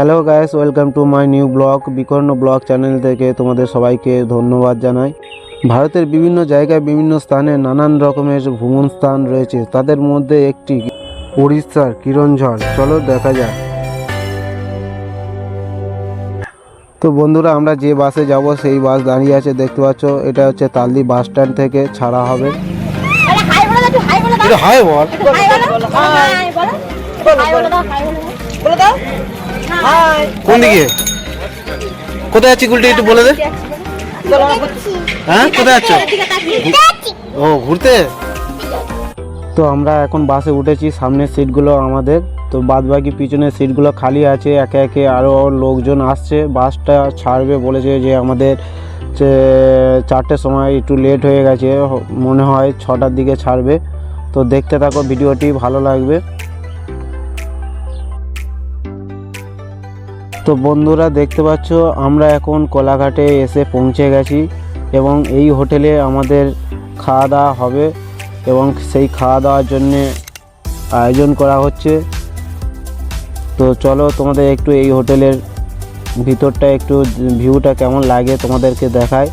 Hello guys welcome to my new blog Bikarna blog channel থেকে তোমাদের সবাইকে ধন্যবাদ জানাই ভারতের বিভিন্ন জায়গায় বিভিন্ন স্থানে নানান রকমের ভ্রমণ স্থান রয়েছে তাদের মধ্যে একটি উড়িষ্যার কিরণঝড় চলো দেখা যাক তো বন্ধুরা আমরা যে বাসে যাব সেই বাস দাঁড়িয়ে আছে দেখতে পাচ্ছ এটা হচ্ছে তালদি বাস স্ট্যান্ড থেকে ছাড়া হবে আরে হাই বলে দাও হাই বলে কোন দিকে? কোথায় আছি গুলটি? একটু বলে দে। হ্যাঁ? কোথায় আছো? ও ঘুরতে? তো আমরা এখন বাসে উঠেছি সামনের সিটগুলো আমাদের। তো বাদ বাকি পিছনের সিটগুলো খালি আছে একে একে আরও লোকজন আসছে। বাসটা ছাড়বে বলেছে যে আমাদের যে চারটের সময় একটু লেট হয়ে গেছে মনে হয় ছটার দিকে ছাড়বে। তো দেখতে থাকো ভিডিওটি ভালো লাগবে। তো বন্ধুরা দেখতে পাচ্ছ, আমরা এখন কোলাঘাটে এসে পৌঁছে গেছি এবং এই হোটেলে আমাদের খাওয়া দাওয়া হবে এবং সেই খাওয়া দাওয়ার জন্যে আয়োজন করা হচ্ছে। তো চলো তোমাদের একটু এই হোটেলের ভিতরটা একটু ভিউটা কেমন লাগে তোমাদেরকে দেখায়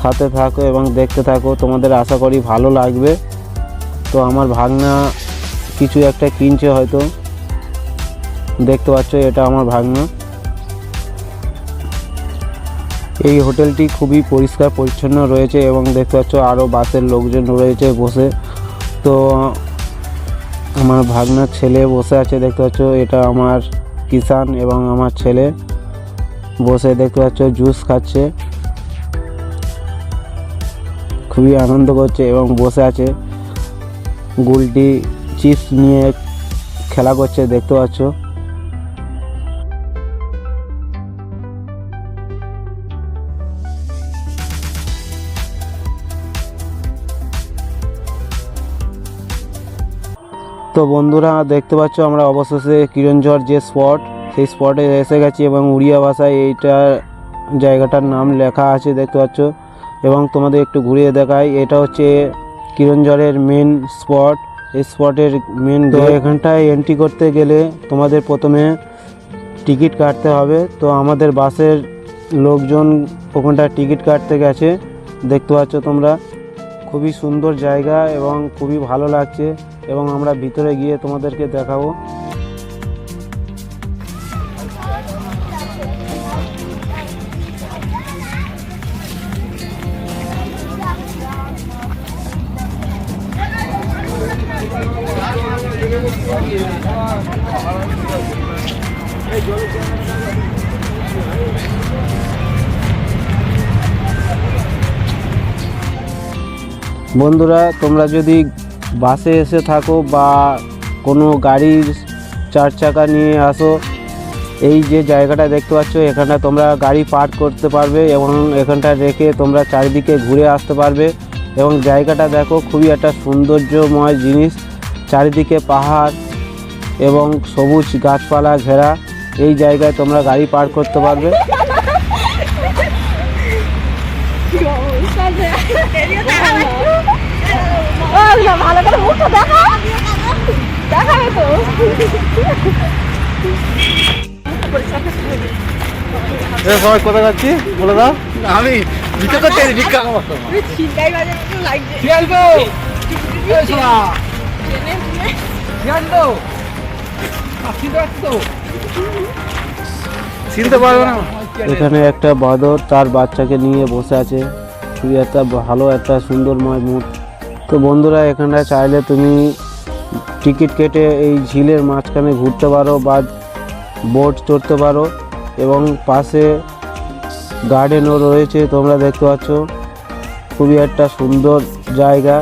সাথে থাকো এবং দেখতে থাকো, তোমাদের আশা করি ভালো লাগবে। তো আমার ভাগনা কিছু একটা কিনছে হয়তো। দেখতে পাচ্ছ, এটা আমার ভাগনা। এই হোটেলটি খুবই পরিষ্কার, পরিচ্ছন্ন রয়েছে এবং দেখতে পাচ্ছ আরও বাসের লোকজন রয়েছে বসে। তো, আমার ভাগনার ছেলে বসে আছে, দেখতে পাচ্ছ, এটা আমার কিষান এবং আমার ছেলে বসে, দেখতে পাচ্ছ, জুস খাচ্ছে। খুবই আনন্দ করছে এবং বসে আছে। গুলটি চিপস নিয়ে খেলা করছে, দেখতে পাচ্ছ। তো বন্ধুরা দেখতে পাচ্ছ আমরা অবশেষে কিরণঝড় যে স্পট সেই স্পটে এসে গেছি এবং উড়িয়া ভাষায় এইটা জায়গাটার নাম লেখা আছে দেখতে পাচ্ছ। এবং তোমাদের একটু ঘুরিয়ে দেখাই এটা হচ্ছে কিরণঝড়ের মেন স্পট এই স্পটের মেন এখানটায় এন্ট্রি করতে গেলে তোমাদের প্রথমে টিকিট কাটতে হবে। তো আমাদের বাসের লোকজন ওখানটায় টিকিট কাটতে গেছে দেখতে পাচ্ছ তোমরা। খুবই সুন্দর জায়গা এবং খুবই ভালো লাগছে এবং আমরা ভিতরে গিয়ে তোমাদেরকে দেখাবো। বন্ধুরা, তোমরা যদি বাসে এসে থাকো বা কোনো গাড়ির চার চাকা নিয়ে আসো, এই যে জায়গাটা দেখতে পাচ্ছ, এখানটা তোমরা গাড়ি পার্ক করতে পারবে এবং এখানটা রেখে তোমরা চারিদিকে ঘুরে আসতে পারবে এবং জায়গাটা দেখো, খুবই একটা সৌন্দর্যময় জিনিস। চারিদিকে পাহাড় এবং সবুজ গাছপালা ঘেরা, এই জায়গায় তোমরা গাড়ি পার্ক করতে পারবে। ভালো করে মুখটা দেখা দেখাবে তো সবাই কোথায় যাচ্ছি বলে দাও। আমি ভিক্ষা করতে ভিক্ষা চিনতে পারবে না। এখানে একটা বাঁদর তার বাচ্চাকে নিয়ে বসে আছে। খুবই একটা ভালো, একটা সুন্দরময় মুড। তো বন্ধুরা এখানটা চাইলে তুমি টিকিট কেটে এই ঝিলের মাঝখানে ঘুরতে পারো বা বোট চড়তে পারো এবং পাশে গার্ডেনও রয়েছে, তোমরা দেখতে পাচ্ছ। খুবই একটা সুন্দর জায়গা,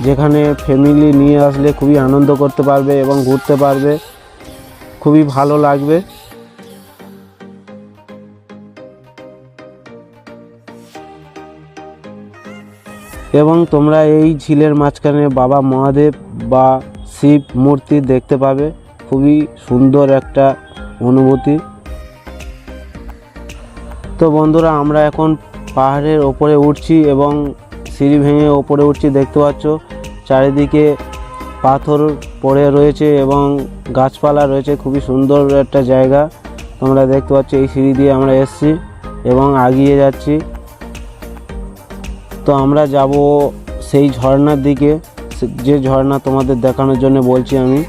যেখানে ফ্যামিলি নিয়ে আসলে খুবই আনন্দ করতে পারবে এবং ঘুরতে পারবে। খুবই ভালো লাগবে। এবং তোমরা এই ঝিলের মাঝখানে বাবা মহাদেব বা শিব মূর্তি দেখতে পাবে। খুবই সুন্দর একটা অনুভূতি। তো বন্ধুরা, আমরা এখন পাহাড়ের ওপরে উঠছি এবং সিঁড়ি ভেঙে ওপরে উঠছি, দেখতে পাচ্ছ। চারিদিকে পাথর পড়ে রয়েছে এবং গাছপালা রয়েছে, খুবই সুন্দর একটা জায়গা। তোমরা দেখতে পাচ্ছ, এই সিঁড়ি দিয়ে আমরা এসছি এবং আগিয়ে যাচ্ছি। তো আমরা যাব সেই ঝর্নার দিকে যে ঝর্ণা তোমাদের দেখানোর জন্য বলছি আমি।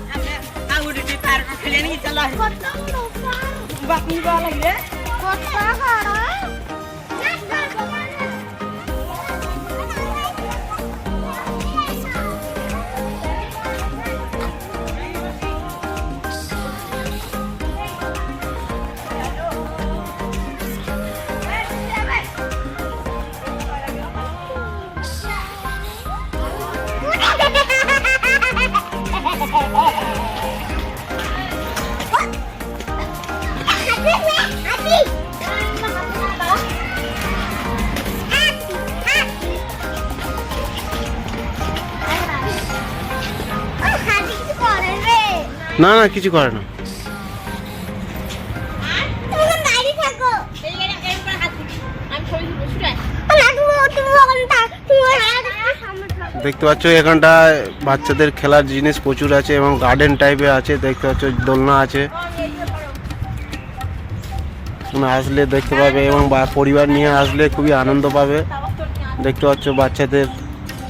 না না কিছু করে না। দেখতে পাচ্ছ এখানটায় বাচ্চাদের খেলার জিনিস প্রচুর আছে এবং গার্ডেন টাইপের আছে। দেখতে পাচ্ছ দোলনা আছে। আসলে দেখতে পাবে এবং পরিবার নিয়ে আসলে খুবই আনন্দ পাবে। দেখতে পাচ্ছ বাচ্চাদের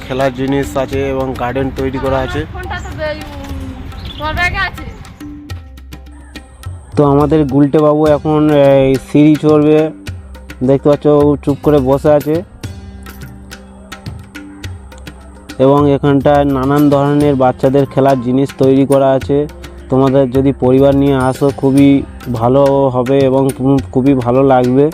খেলার জিনিস আছে এবং গার্ডেন তৈরি করা আছে। তো আমাদের গুলটে বাবু এখন সিঁড়ি চড়বে। দেখতে পাচ্ছ চুপ করে বসে আছে। এবং এখানটায় নানান ধরনের বাচ্চাদের খেলার জিনিস তৈরি করা আছে। তোমাদের যদি পরিবার নিয়ে আসো, খুবই ভালো হবে এবং খুবই ভালো লাগবে।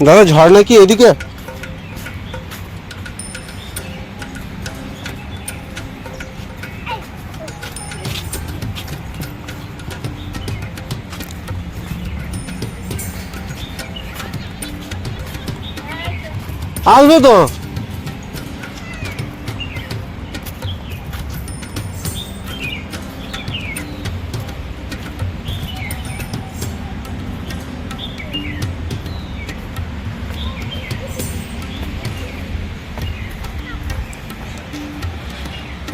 দাদা ঝর্ণা কি এদিকে? আসবে তো?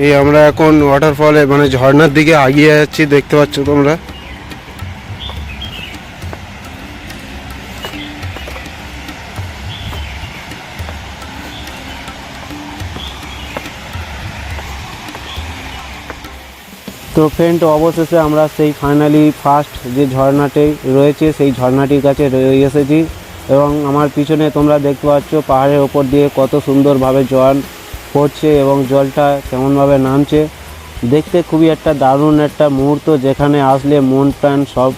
এই আমরা এখন ওয়াটারফলে মানে ঝর্ণার দিকে আগিয়ে যাচ্ছি, দেখতে পাচ্ছ তোমরা। তো ফ্রেন্ড অবশেষে আমরা সেই ফাইনালি ফার্স্ট যে ঝর্ণাটি রয়েছে, সেই ঝর্ণাটির কাছে রয়ে এসেছি। এবং আমার পিছনে তোমরা দেখতে পাচ্ছ, পাহাড়ের ওপর দিয়ে কত সুন্দরভাবে জল পড়ছে এবং জলটা কেমনভাবে নামছে, দেখতে খুবই একটা দারুণ একটা মুহূর্ত যেখানে আসলে মন প্রাণ সব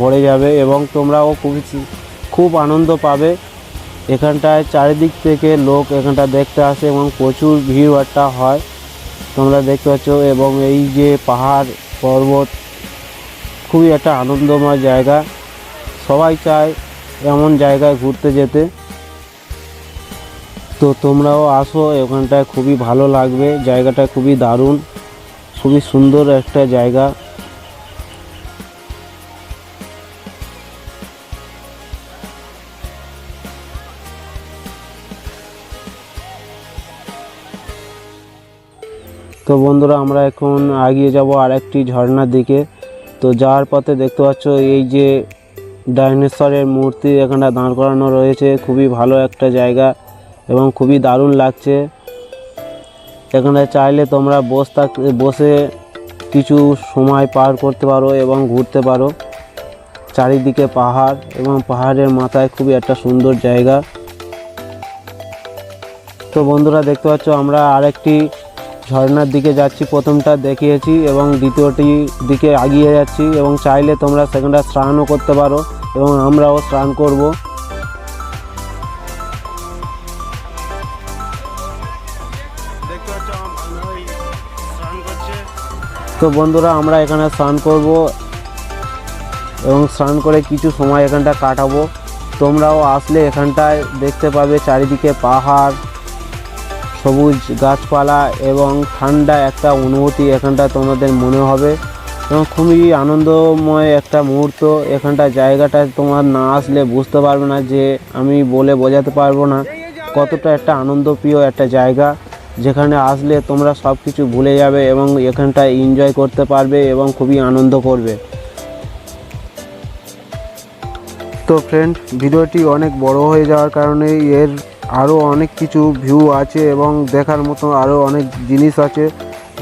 ভরে যাবে এবং তোমরাও খুবই খুব আনন্দ পাবে। এখানটায় চারিদিক থেকে লোক এখানটা দেখতে আসে এবং প্রচুর ভিড় একটা হয়। তোমরা দেখতে পাচ্ছ এবং এই যে পাহাড় পর্বত, খুবই একটা আনন্দময় জায়গা। সবাই চায় এমন জায়গায় ঘুরতে যেতে। তো তোমরাও আসো, ওখানটায় খুবই ভালো লাগবে, জায়গাটা খুবই দারুণ, খুবই সুন্দর একটা জায়গা। তো বন্ধুরা, আমরা এখন এগিয়ে যাব আরেকটি ঝর্ণার দিকে। তো যাওয়ার পথে দেখতে পাচ্ছ এই যে ডাইনোসরের মূর্তি এখানে দাঁড় করানো রয়েছে, খুবই ভালো একটা জায়গা। এবং খুবই দারুণ লাগছে। এখানে চাইলে তোমরা বস থাক, বসে কিছু সময় পার করতে পারো এবং ঘুরতে পারো। চারিদিকে পাহাড় এবং পাহাড়ের মাথায় খুবই একটা সুন্দর জায়গা। তো বন্ধুরা দেখতে পাচ্ছ, আমরা আরেকটি ঝর্ণার দিকে যাচ্ছি। প্রথমটা দেখিয়েছি এবং দ্বিতীয়টি দিকে এগিয়ে যাচ্ছি এবং চাইলে তোমরা সেখানটা স্নানও করতে পারো এবং আমরাও স্নান করব। তো বন্ধুরা, আমরা এখানে স্নান করব এবং স্নান করে কিছু সময় এখানটা কাটাবো। তোমরাও আসলে এখানটায় দেখতে পাবে চারিদিকে পাহাড়, সবুজ গাছপালা এবং ঠান্ডা একটা অনুভূতি এখানটা তোমাদের মনে হবে। এবং খুবই আনন্দময় একটা মুহূর্ত এখানটা জায়গাটা তোমার না আসলে বুঝতে পারবে না যে আমি বলে বোঝাতে পারব না। কতটা একটা আনন্দপ্রিয় একটা জায়গা। যেখানে আসলে তোমরা সব কিছু ভুলে যাবে এবং এখানটায় এনজয় করতে পারবে এবং খুবই আনন্দ করবে। তো ফ্রেন্ড ভিডিওটি অনেক বড় হয়ে যাওয়ার কারণে এর আরও অনেক কিছু ভিউ আছে এবং দেখার মতো আরও অনেক জিনিস আছে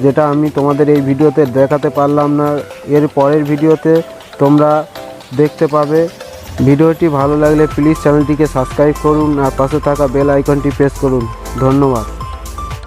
যেটা আমি তোমাদের এই ভিডিওতে দেখাতে পারলাম না। এর পরের ভিডিওতে তোমরা দেখতে পাবে। ভিডিওটি ভালো লাগলে প্লিজ চ্যানেলটিকে সাবস্ক্রাইব করুন আর পাশে থাকা বেল আইকনটি প্রেস করুন। ধন্যবাদ।